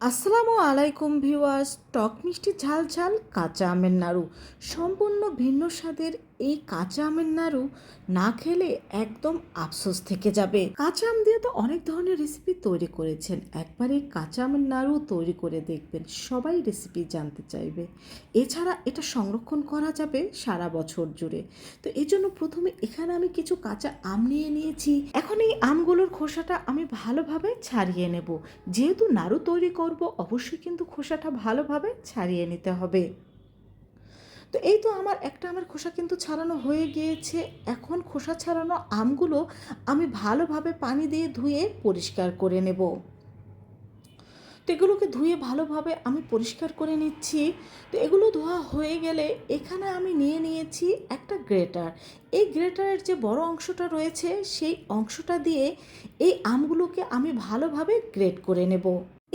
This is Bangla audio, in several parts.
আসসালামু আলাইকুম ভিউয়ার্স টক মিষ্টি ঝাল ঝাল কাঁচা আমের নাড়ু সম্পূর্ণ ভিন্ন স্বাদের এই কাঁচা আমের নাড়ু না খেলে একদম আফসোস থেকে যাবে। কাঁচা আম দিয়ে তো অনেক ধরনের রেসিপি তৈরি করেছেন। একবার এই কাঁচা আমের নাড়ু তৈরি করে দেখবেন, সবাই রেসিপি জানতে চাইবে। এছাড়া এটা সংরক্ষণ করা যাবে সারা বছর জুড়ে। তো এই জন্য প্রথমে এখানে আমি কিছু কাঁচা আম নিয়ে নিয়েছি। এখন এই আমগুলোর খোসাটা আমি ভালোভাবে ছাড়িয়ে নেব। যেহেতু নাড়ু তৈরি করব, অবশ্যই কিন্তু খোসাটা ভালোভাবে ছাড়িয়ে নিতে হবে। তো এই তো আমার একটা আমার খোসা কিন্তু ছাড়ানো হয়ে গিয়েছে। এখন খোসা ছাড়ানো আমগুলো আমি ভালোভাবে পানি দিয়ে ধুয়ে পরিষ্কার করে নেব। তো এগুলোকে ধুয়ে ভালোভাবে আমি পরিষ্কার করে নিচ্ছি। তো এগুলো ধোয়া হয়ে গেলে এখানে আমি নিয়ে নিয়েছি একটা গ্রেটার। এই গ্রেটারের যে বড় অংশটা রয়েছে, সেই অংশটা দিয়ে এই আমগুলোকে আমি ভালোভাবে গ্রেট করে নেব।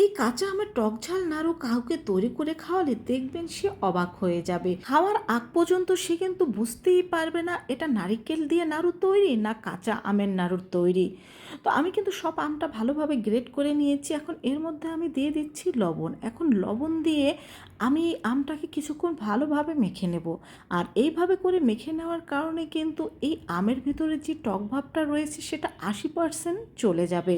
এই কাঁচা আমের টক ঝাল নাড়ু কাউকে তৈরি করে খাওয়ালে দেখবেন সে অবাক হয়ে যাবে। খাওয়ার আগ পর্যন্ত সে কিন্তু বুঝতেই পারবে না, এটা নারিকেল দিয়ে নাড়ু তৈরি না কাঁচা আমের নাড়ুর তৈরি। তো আমি কিন্তু সব আমটা ভালোভাবে গ্রেট করে নিয়েছি, এখন এর মধ্যে আমি দিয়ে দিচ্ছি লবণ। এখন লবণ দিয়ে আমি আমটাকে কিছুক্ষণ ভালোভাবে মেখে নেব। আর এইভাবে করে মেখে নেওয়ার কারণে কিন্তু এই আমের ভিতরে যে টক ভাবটা রয়েছে সেটা আশি পার্সেন্ট চলে যাবে।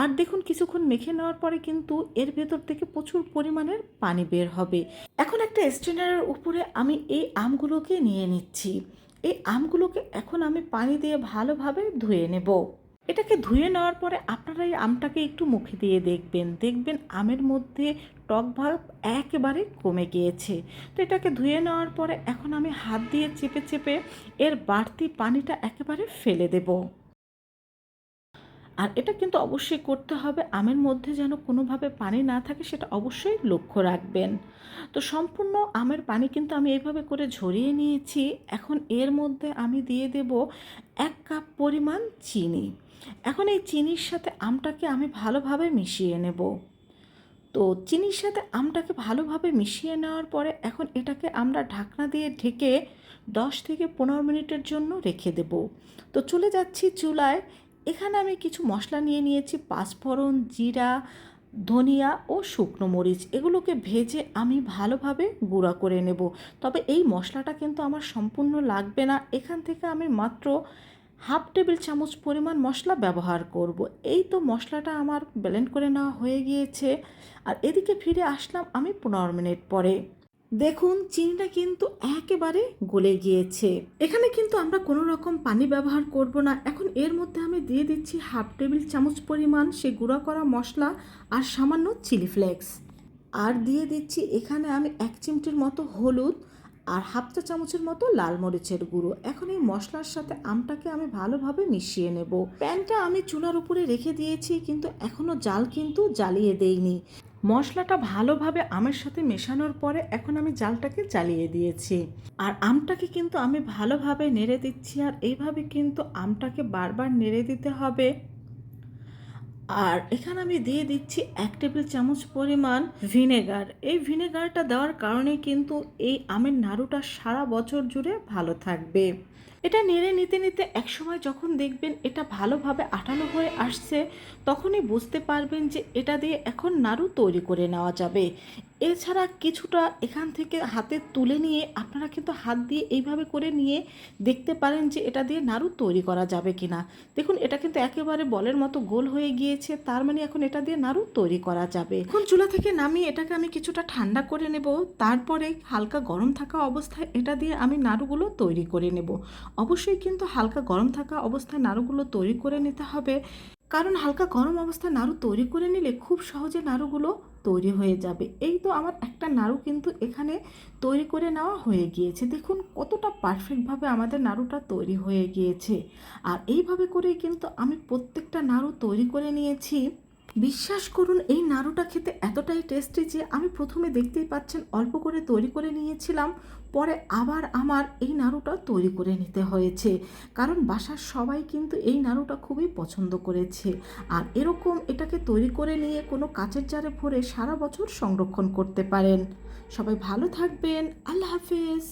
আর দেখুন, কিছুক্ষণ মেখে নেওয়ার পরে কিন্তু এর ভেতর থেকে প্রচুর পরিমাণের পানি বের হবে। এখন একটা স্ট্রেনারের উপরে আমি এই আমগুলোকে নিয়ে নিচ্ছি। এই আমগুলোকে এখন আমি পানি দিয়ে ভালোভাবে ধুয়ে নেব। এটাকে ধুয়ে নেওয়ার পরে আপনারা এই আমটাকে একটু মুখে দিয়ে দেখবেন। দেখবেন আমের মধ্যে টক ভাব একেবারে কমে গিয়েছে। তো এটাকে ধুয়ে নেওয়ার পরে এখন আমি হাত দিয়ে চেপে চেপে এর বাড়তি পানিটা একেবারে ফেলে দেবো। আর এটা কিন্তু অবশ্যই করতে হবে। আমের মধ্যে যেন কোনোভাবে পানি না থাকে সেটা অবশ্যই লক্ষ্য রাখবেন। তো সম্পূর্ণ আমের পানি কিন্তু আমি এইভাবে করে ঝরিয়ে নিয়েছি। এখন এর মধ্যে আমি দিয়ে দেব এক কাপ পরিমাণ চিনি। এখন এই চিনির সাথে আমটাকে আমি ভালোভাবে মিশিয়ে নেব। তো চিনির সাথে আমটাকে ভালোভাবে মিশিয়ে নেওয়ার পরে এখন এটাকে আমরা ঢাকনা দিয়ে ঢেকে দশ থেকে পনেরো মিনিটের জন্য রেখে দেব। তো চলে যাচ্ছি চুলায়। এখানে আমি কিছু মশলা নিয়ে নিয়েছি, পাঁচফোড়ন, জিরা, ধনিয়া ও শুকনো মরিচ। এগুলোকে ভেজে আমি ভালোভাবে গুঁড়া করে নেব। তবে এই মশলাটা কিন্তু আমার সম্পূর্ণ লাগবে না। এখান থেকে আমি মাত্র হাফ টেবিল চামচ পরিমাণ মশলা ব্যবহার করব। এই তো মশলাটা আমার ব্লেন্ড করে নেওয়া হয়ে গিয়েছে। আর এদিকে ফিরে আসলাম আমি পনেরো মিনিট পরে। দেখুন, চিনিটা কিন্তু একেবারে গলে গিয়েছে। এখানে কিন্তু আমরা কোনো রকম পানি ব্যবহার করব না। এখন এর মধ্যে আমি দিয়ে দিচ্ছি হাফ টেবিল চামচ পরিমাণ সে গুঁড়া করা মশলা আর সামান্য চিলি ফ্লেক্স। আর দিয়ে দিচ্ছি এখানে আমি এক চিমটির মতো হলুদ আর হাফ চা চামচের মতো লাল মরিচের গুঁড়ো। এখন এই মশলার সাথে আমটাকে আমি ভালোভাবে মিশিয়ে নেব। প্যানটা আমি চুলার উপরে রেখে দিয়েছি, কিন্তু এখনও জাল কিন্তু জ্বালিয়ে দেইনি। মশলাটা ভালোভাবে আমের সাথে মেশানোর পরে এখন আমি জালটাকে জ্বালিয়ে দিয়েছি। আর আমটাকে কিন্তু আমি ভালোভাবে নেড়ে দিচ্ছি আর এইভাবে কিন্তু আমটাকে বারবার নেড়ে দিতে হবে। আর এখানে আমি দিয়ে দিচ্ছি এক টেবিল চামচ পরিমাণ ভিনেগার। এই ভিনেগারটা দেওয়ার কারণে কিন্তু এই আমের নাড়ুটা সারা বছর জুড়ে ভালো থাকবে। এটা নেড়ে নিতে নিতে একসময় যখন দেখবেন এটা ভালোভাবে আটানো হয়ে আসছে, তখনই বুঝতে পারবেন যে এটা দিয়ে এখন নাড়ু তৈরি করে নেওয়া যাবে। এছাড়া কিছুটা এখান থেকে হাতে তুলে নিয়ে আপনারা কিন্তু হাত দিয়ে এইভাবে করে নিয়ে দেখতে পারেন যে এটা দিয়ে নাড়ু তৈরি করা যাবে কি না দেখুন, এটা কিন্তু একেবারে বলের মতো গোল হয়ে গিয়েছে, তার মানে এখন এটা দিয়ে নাড়ু তৈরি করা যাবে। এখন চুলা থেকে নামিয়ে এটাকে আমি কিছুটা ঠান্ডা করে নেব, তারপরে হালকা গরম থাকা অবস্থায় এটা দিয়ে আমি নাড়ুগুলো তৈরি করে নেব। অবশ্যই কিন্তু হালকা গরম থাকা অবস্থায় নাড়ুগুলো তৈরি করে নিতে হবে। কারণ হালকা গরম অবস্থায় নাড়ু তৈরি করে নিলে খুব সহজে নাড়ুগুলো তৈরি হয়ে যাবে। এই তো আমার একটা নাড়ু কিন্তু এখানে তৈরি করে নেওয়া হয়ে গিয়েছে। দেখুন, কতটা পারফেক্টভাবে আমাদের নাড়ুটা তৈরি হয়ে গিয়েছে। আর এইভাবে করেই কিন্তু আমি প্রত্যেকটা নাড়ু তৈরি করে নিয়েছি। বিশ্বাস করুন, এই নাড়ুটা খেতে এতটাই টেস্টি যে আমি প্রথমে দেখতেই পাচ্ছেন অল্প করে তৈরি করে নিয়েছিলাম, পরে আবার আমার এই নাড়ুটা তৈরি করে নিতে হয়েছে। কারণ বাসার সবাই কিন্তু এই নাড়ুটা খুবই পছন্দ করেছে। আর এরকম এটাকে তৈরি করে নিয়ে কোনো কাচের জারে ভরে সারা বছর সংরক্ষণ করতে পারেন। সবাই ভালো থাকবেন, আল্লাহ হাফেজ।